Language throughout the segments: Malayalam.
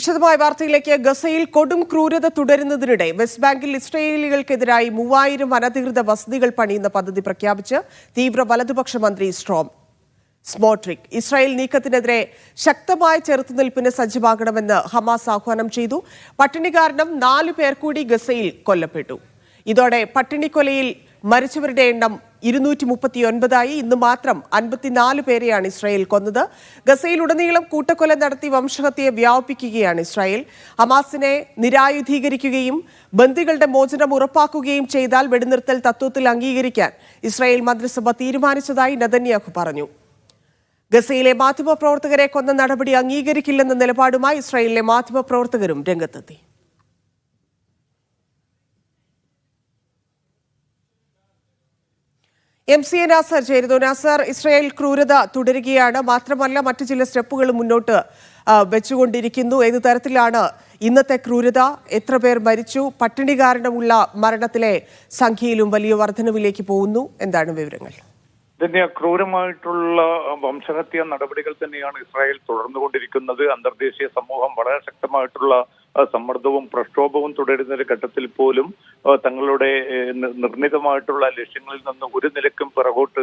വിശദമായ വാർത്തയിലേക്ക്. ഗസയിൽ കൊടും ക്രൂരത തുടരുന്നതിനിടെ വെസ്റ്റ് ബാങ്കിൽ ഇസ്രയേലികൾക്കെതിരായി മൂവായിരം അനധികൃത വസതികൾ പണിയുന്ന പദ്ധതി പ്രഖ്യാപിച്ച് തീവ്ര വലതുപക്ഷ മന്ത്രി സ്ട്രോം. സ്മോട്രിക് ഇസ്രായേൽ നീക്കത്തിനെതിരെ ശക്തമായ ചെറുത്തുനിൽപ്പിന് സജ്ജമാകണമെന്ന് ഹമാസ് ആഹ്വാനം ചെയ്തു. പട്ടിണി കാരണം നാലു പേർ കൂടി ഗസയിൽ കൊല്ലപ്പെട്ടു. ഇതോടെ പട്ടിണിക്കൊലയിൽ മരിച്ചവരുടെ എണ്ണം ഇരുന്നൂറ്റി മുപ്പത്തിയൊൻപതായി ഇന്ന് മാത്രം അൻപത്തിനാല് പേരെയാണ് ഇസ്രായേൽ കൊന്നത്. ഗസയിലുടനീളം കൂട്ടക്കൊല നടത്തി വംശഹത്യയെ വ്യാപിപ്പിക്കുകയാണ് ഇസ്രായേൽ. ഹമാസിനെ നിരായുധീകരിക്കുകയും ബന്ദികളുടെ മോചനം ഉറപ്പാക്കുകയും ചെയ്താൽ വെടിനിർത്തൽ തത്വത്തിൽ അംഗീകരിക്കാൻ ഇസ്രായേൽ മന്ത്രിസഭ തീരുമാനിച്ചതായി നദന്യാഹു പറഞ്ഞു. ഗസയിലെ മാധ്യമപ്രവർത്തകരെ കൊന്ന നടപടി അംഗീകരിക്കില്ലെന്ന നിലപാടുമായി ഇസ്രായേലിലെ മാധ്യമപ്രവർത്തകരും രംഗത്തെത്തി. എം സി എ നാസർ ചേരുന്നു. നാസർ ഇസ്രായേൽ ക്രൂരത തുടരുകയാണ്. മാത്രമല്ല മറ്റു ചില സ്റ്റെപ്പുകൾ മുന്നോട്ട് വെച്ചുകൊണ്ടിരിക്കുന്നു. ഏത് തരത്തിലാണ് ഇന്നത്തെ ക്രൂരത? എത്ര പേർ മരിച്ചു? പട്ടിണി കാരണമുള്ള മരണത്തിലെ സംഖ്യയിലും വലിയ വർധനവിലേക്ക് പോകുന്നു. എന്താണ് വിവരങ്ങൾ? ഇതിന്റെ ക്രൂരമായിട്ടുള്ള വംശഹത്യ നടപടികൾ തന്നെയാണ് ഇസ്രായേൽ തുടർന്നുകൊണ്ടിരിക്കുന്നത്. അന്തർദേശീയ സമൂഹം വളരെ ശക്തമായിട്ടുള്ള സമ്മർദ്ദവും പ്രക്ഷോഭവും തുടരുന്ന ഒരു ഘട്ടത്തിൽ പോലും തങ്ങളുടെ നിർണിതമായിട്ടുള്ള ലക്ഷ്യങ്ങളിൽ നിന്ന് ഒരു നിലക്കും പിറകോട്ട്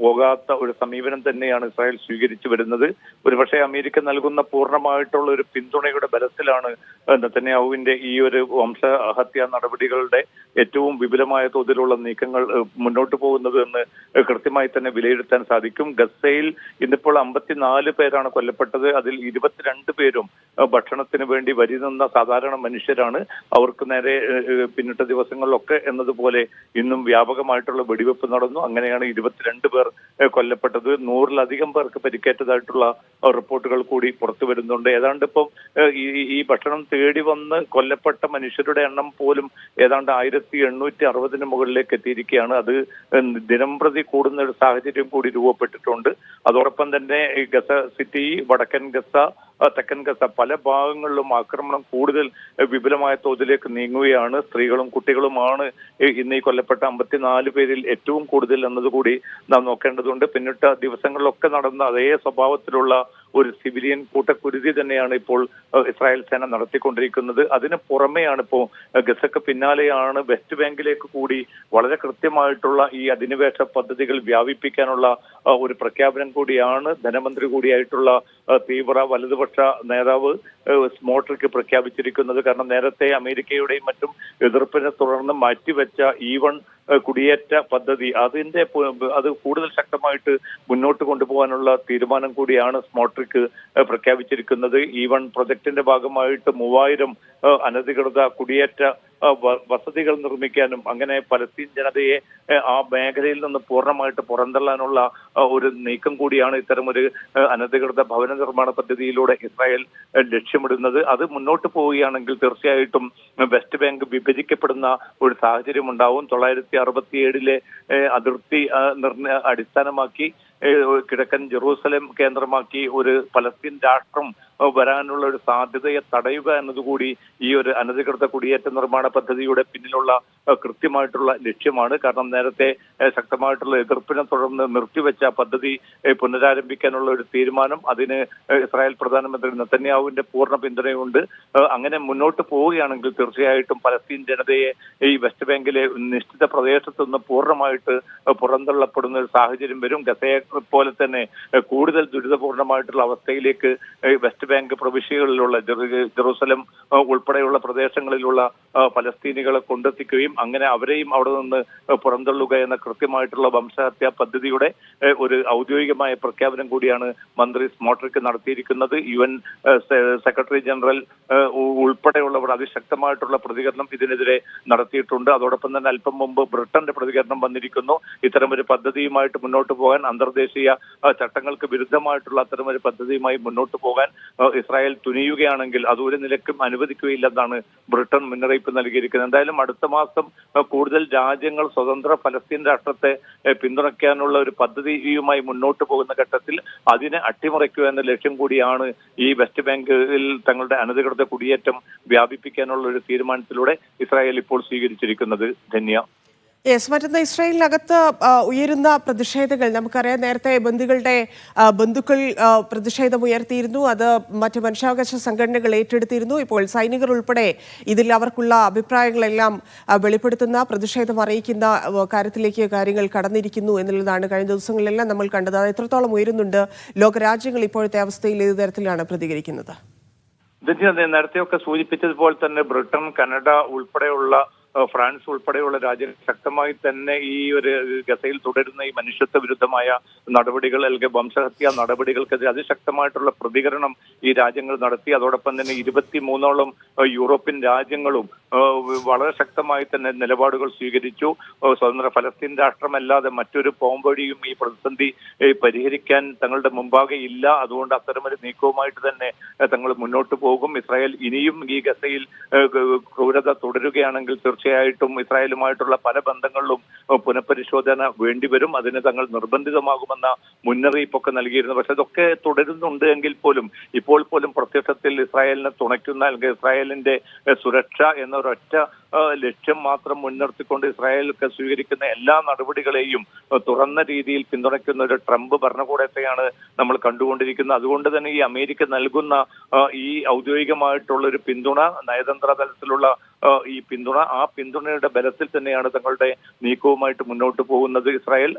പോകാത്ത ഒരു സമീപനം തന്നെയാണ് ഇസ്രായേൽ സ്വീകരിച്ചു വരുന്നത്. ഒരുപക്ഷെ അമേരിക്ക നൽകുന്ന പൂർണമായിട്ടുള്ള ഒരു പിന്തുണയുടെ ബലത്തിലാണ് നെത്തന്യാവുവിന്റെ ഈ ഒരു വംശഹത്യാ നടപടികളുടെ ഏറ്റവും വിപുലമായ തോതിലുള്ള നീക്കങ്ങൾ മുന്നോട്ട് പോകുന്നത് എന്ന് കൃത്യമായി തന്നെ വിലയിരുത്താൻ സാധിക്കും. ഗസയിൽ ഇന്നിപ്പോൾ അമ്പത്തിനാല് പേരാണ് കൊല്ലപ്പെട്ടത്. അതിൽ ഇരുപത്തിരണ്ട് പേരും ഭക്ഷണത്തിന് വേണ്ടി വരി നിന്ന സാധാരണ മനുഷ്യരാണ്. അവർക്ക് നേരെ പിന്നിട്ട ദിവസങ്ങളിലൊക്കെ എന്നതുപോലെ ഇന്നും വ്യാപകമായിട്ടുള്ള വെടിവെപ്പ് നടന്നു. അങ്ങനെയാണ് ഇരുപത്തിരണ്ട് പേർ കൊല്ലപ്പെട്ടത്. നൂറിലധികം പേർക്ക് പരിക്കേറ്റതായിട്ടുള്ള റിപ്പോർട്ടുകൾ കൂടി പുറത്തു വരുന്നുണ്ട്. ഏതാണ്ട് ഇപ്പം ഈ ഭക്ഷണം തേടി വന്ന് കൊല്ലപ്പെട്ട മനുഷ്യരുടെ എണ്ണം പോലും ഏതാണ്ട് ആയിരത്തി എണ്ണൂറ്റി അറുപതിന് മുകളിലേക്ക് എത്തിയിരിക്കുകയാണ്. അത് ദിനംപ്രതി ദിനം പ്രതി കൂടുന്ന ഒരു സാഹചര്യം കൂടി രൂപപ്പെട്ടിട്ടുണ്ട്. അതോടൊപ്പം തന്നെ ഗസ സിറ്റി വടക്കൻ ഗസ തെക്കൻ ഗസ പല ഭാഗങ്ങളിലും ആക്രമണം കൂടുതൽ വിപുലമായ തോതിലേക്ക് നീങ്ങുകയാണ്. സ്ത്രീകളും കുട്ടികളുമാണ് ഇന്ന് ഈ കൊല്ലപ്പെട്ട അമ്പത്തിനാല് പേരിൽ ഏറ്റവും കൂടുതൽ എന്നതുകൂടി നാം നോക്കേണ്ടതുണ്ട്. പിന്നിട്ട ദിവസങ്ങളിലൊക്കെ നടന്ന അതേ സ്വഭാവത്തിലുള്ള ഒരു സിവിലിയൻ കൂട്ടക്കുരുതി തന്നെയാണ് ഇപ്പോൾ ഇസ്രായേൽ സേന നടത്തിക്കൊണ്ടിരിക്കുന്നത്. അതിന് പുറമെയാണ് ഇപ്പോൾ ഗസക്ക് പിന്നാലെയാണ് വെസ്റ്റ് ബാങ്കിലേക്ക് കൂടി വളരെ കൃത്യമായിട്ടുള്ള ഈ അധിനിവേശ പദ്ധതികൾ വ്യാപിപ്പിക്കാനുള്ള ഒരു പ്രഖ്യാപനം കൂടിയാണ്. ധനമന്ത്രി കൂടിയായിട്ടുള്ള തീവ്ര വലതുപക്ഷ നേതാവ് ഏഹ്, സ്മോട്രിക്ക് പ്രഖ്യാപിച്ചിരിക്കുന്നത്. കാരണം നേരത്തെ അമേരിക്കയുടെയും മറ്റും എതിർപ്പിനെ തുടർന്ന് മാറ്റിവെച്ച ഈ വൺ കുടിയേറ്റ പദ്ധതി അതിന്റെ അത് കൂടുതൽ ശക്തമായിട്ട് മുന്നോട്ട് കൊണ്ടുപോകാനുള്ള തീരുമാനം കൂടിയാണ് സ്മോട്രിക്ക് പ്രഖ്യാപിച്ചിരിക്കുന്നത്. ഈ വൺ പ്രൊജക്ടിന്റെ ഭാഗമായിട്ട് മൂവായിരം അനധികൃത കുടിയേറ്റ വസതികൾ നിർമ്മിക്കാനും അങ്ങനെ പലസ്തീൻ ജനതയെ ആ മേഖലയിൽ നിന്ന് പൂർണമായിട്ട് പുറന്തള്ളാനുള്ള ഒരു നീക്കം കൂടിയാണ് ഇത്തരമൊരു അനധികൃത ഭവന നിർമ്മാണ പദ്ധതിയിലൂടെ ഇസ്രായേൽ ലക്ഷ്യമിടുന്നത്. അത് മുന്നോട്ട് പോവുകയാണെങ്കിൽ തീർച്ചയായിട്ടും വെസ്റ്റ് ബാങ്ക് വിഭജിക്കപ്പെടുന്ന ഒരു സാഹചര്യം ഉണ്ടാവും. തൊള്ളായിരത്തി അറുപത്തിയേഴിലെ അതിർത്തി നിർണയ അടിസ്ഥാനമാക്കി കിഴക്കൻ ജെറൂസലേം കേന്ദ്രമാക്കി ഒരു പലസ്തീൻ രാഷ്ട്രം വരാനുള്ള ഒരു സാധ്യതയെ തടയുക എന്നതുകൂടി ഈ ഒരു അനധികൃത കുടിയേറ്റ നിർമ്മാണ പദ്ധതിയുടെ പിന്നിലുള്ള കൃത്യമായിട്ടുള്ള ലക്ഷ്യമാണ്. കാരണം നേരത്തെ ശക്തമായിട്ടുള്ള എതിർപ്പിനെ തുടർന്ന് നിർത്തിവെച്ച പദ്ധതി പുനരാരംഭിക്കാനുള്ള ഒരു തീരുമാനം അതിന് ഇസ്രായേൽ പ്രധാനമന്ത്രി നെതന്യാഹുവിന്റെ പൂർണ പിന്തുണയുണ്ട്. അങ്ങനെ മുന്നോട്ട് പോവുകയാണെങ്കിൽ തീർച്ചയായിട്ടും പലസ്തീൻ ജനതയെ ഈ വെസ്റ്റ് ബാങ്കിലെ നിശ്ചിത പ്രദേശത്തു നിന്ന് പൂർണമായിട്ട് പുറന്തള്ളപ്പെടുന്ന ഒരു സാഹചര്യം വരും. ഗസയെ പോലെ തന്നെ കൂടുതൽ ദുരിതപൂർണമായിട്ടുള്ള അവസ്ഥയിലേക്ക് ഏഹ്, വെസ്റ്റ് ബാങ്ക് പ്രവിശ്യകളിലുള്ള ജെറു- ജെറൂസലം ഉൾപ്പെടെയുള്ള പ്രദേശങ്ങളിലുള്ള പലസ്തീനികളെ കൊണ്ടെത്തിക്കുകയും അങ്ങനെ അവരെയും അവിടെ നിന്ന് പുറന്തള്ളുക എന്ന കൃത്യമായിട്ടുള്ള വംശഹത്യാ പദ്ധതിയുടെ ഒരു ഔദ്യോഗികമായ പ്രഖ്യാപനം കൂടിയാണ് മന്ത്രി സ്മോട്രിക്ക് നടത്തിയിരിക്കുന്നത്. യു എൻ സെക്രട്ടറി ജനറൽ ഉൾപ്പെടെയുള്ളവർ അതിശക്തമായിട്ടുള്ള പ്രതികരണം ഇതിനെതിരെ നടത്തിയിട്ടുണ്ട്. അതോടൊപ്പം തന്നെ അല്പം മുമ്പ് ബ്രിട്ടന്റെ പ്രതികരണം വന്നിരിക്കുന്നു. ഇത്തരമൊരു പദ്ധതിയുമായിട്ട് മുന്നോട്ട് പോകാൻ അന്തർദേശീയ ചട്ടങ്ങൾക്ക് വിരുദ്ധമായിട്ടുള്ള അത്തരമൊരു പദ്ധതിയുമായി മുന്നോട്ട് പോകാൻ ഇസ്രായേൽ തുനിയുകയാണെങ്കിൽ അത് ഒരു നിലക്കും അനുവദിക്കുകയില്ലെന്നാണ് ബ്രിട്ടൻ മുന്നറിയിപ്പ് നൽകിയിരിക്കുന്നത്. എന്തായാലും അടുത്ത മാസം കൂടുതൽ രാജ്യങ്ങൾ സ്വതന്ത്ര ഫലസ്തീൻ രാഷ്ട്രത്തെ പിന്തുണയ്ക്കാനുള്ള ഒരു പദ്ധതിയുമായി മുന്നോട്ട് പോകുന്ന ഘട്ടത്തിൽ അതിനെ അട്ടിമറിക്കുക എന്ന ലക്ഷ്യം കൂടിയാണ് ഈ വെസ്റ്റ് ബാങ്കിൽ തങ്ങളുടെ അനധികൃത കുടിയേറ്റം വ്യാപിപ്പിക്കാനുള്ള ഒരു തീരുമാനത്തിലൂടെ ഇസ്രായേൽ ഇപ്പോൾ സ്വീകരിച്ചിരിക്കുന്നത്. ധന്യ. യെസ് മറ്റൊന്ന് ഇസ്രായേലിനകത്ത് ഉയരുന്ന പ്രതിഷേധങ്ങൾ. നമുക്കറിയാം നേരത്തെ ബന്ധുക്കളുടെ ബന്ധുക്കൾ പ്രതിഷേധം ഉയർത്തിയിരുന്നു. അത് മറ്റ് മനുഷ്യാവകാശ സംഘടനകൾ ഏറ്റെടുത്തിരുന്നു. ഇപ്പോൾ സൈനികർ ഉൾപ്പെടെ ഇതിൽ അവർക്കുള്ള അഭിപ്രായങ്ങളെല്ലാം വെളിപ്പെടുത്തുന്ന പ്രതിഷേധം അറിയിക്കുന്ന കാര്യത്തിലേക്ക് കാര്യങ്ങൾ കടന്നിരിക്കുന്നു എന്നുള്ളതാണ്. കഴിഞ്ഞ ദിവസങ്ങളിലെല്ലാം നമ്മൾ കണ്ടത്. അത് എത്രത്തോളം ഉയരുന്നുണ്ട്. ലോകരാജ്യങ്ങൾ ഇപ്പോഴത്തെ അവസ്ഥയിൽ ഏത് തരത്തിലാണ് പ്രതികരിക്കുന്നത്? നേരത്തെയൊക്കെ സൂചിപ്പിച്ചതുപോലെ തന്നെ ബ്രിട്ടൻ കനഡ ഉൾപ്പെടെയുള്ള ഫ്രാൻസ് ഉൾപ്പെടെയുള്ള രാജ്യങ്ങൾ ശക്തമായി തന്നെ ഈ ഒരു ഗസയിൽ തുടരുന്ന ഈ മനുഷ്യത്വ വിരുദ്ധമായ നടപടികൾ അല്ലെങ്കിൽ വംശഹത്യാ നടപടികൾക്കെതിരെ അതിശക്തമായിട്ടുള്ള പ്രതികരണം ഈ രാജ്യങ്ങൾ നടത്തി. അതോടൊപ്പം തന്നെ ഇരുപത്തിമൂന്നോളം മൂന്നോളം യൂറോപ്യൻ രാജ്യങ്ങളും വളരെ ശക്തമായി തന്നെ നിലപാടുകൾ സ്വീകരിച്ചു. സ്വതന്ത്ര ഫലസ്തീൻ രാഷ്ട്രമല്ലാതെ മറ്റൊരു പോംവഴിയും ഈ പ്രതിസന്ധി പരിഹരിക്കാൻ തങ്ങളുടെ മുമ്പാകെ ഇല്ല. അതുകൊണ്ട് അത്തരമൊരു നീക്കവുമായിട്ട് തന്നെ തങ്ങൾ മുന്നോട്ട് പോകും. ഇസ്രായേൽ ഇനിയും ഈ ഗസയിൽ ക്രൂരത തുടരുകയാണെങ്കിൽ തീർച്ചയായിട്ടും ഇസ്രായേലുമായിട്ടുള്ള പല ബന്ധങ്ങളിലും പുനഃപരിശോധന വേണ്ടിവരും അതിന് തങ്ങൾ നിർബന്ധിതമാകുമെന്ന മുന്നറിയിപ്പൊക്കെ നൽകിയിരുന്നു. പക്ഷെ അതൊക്കെ തുടരുന്നുണ്ട് എങ്കിൽ പോലും ഇപ്പോൾ പോലും പ്രത്യക്ഷത്തിൽ ഇസ്രായേലിനെ തുണയ്ക്കുന്ന അല്ലെങ്കിൽ ഇസ്രായേലിന്റെ സുരക്ഷ സുരക്ഷ ഏഹ്, ലക്ഷ്യം മാത്രം മുൻനിർത്തിക്കൊണ്ട് ഇസ്രായേലൊക്കെ സ്വീകരിക്കുന്ന എല്ലാ നടപടികളെയും തുറന്ന രീതിയിൽ പിന്തുണയ്ക്കുന്ന ഒരു ട്രംപ് ഭരണകൂടത്തെയാണ് നമ്മൾ കണ്ടുകൊണ്ടിരിക്കുന്നത്. അതുകൊണ്ട് തന്നെ ഈ അമേരിക്ക നൽകുന്ന ഈ ഔദ്യോഗികമായിട്ടുള്ള ഒരു പിന്തുണ നയതന്ത്ര തലത്തിലുള്ള ഈ പിന്തുണ ആ പിന്തുണയുടെ ബലത്തിൽ തന്നെയാണ് തങ്ങളുടെ നീക്കവുമായിട്ട് മുന്നോട്ട് പോകുന്നത് ഇസ്രായേൽ.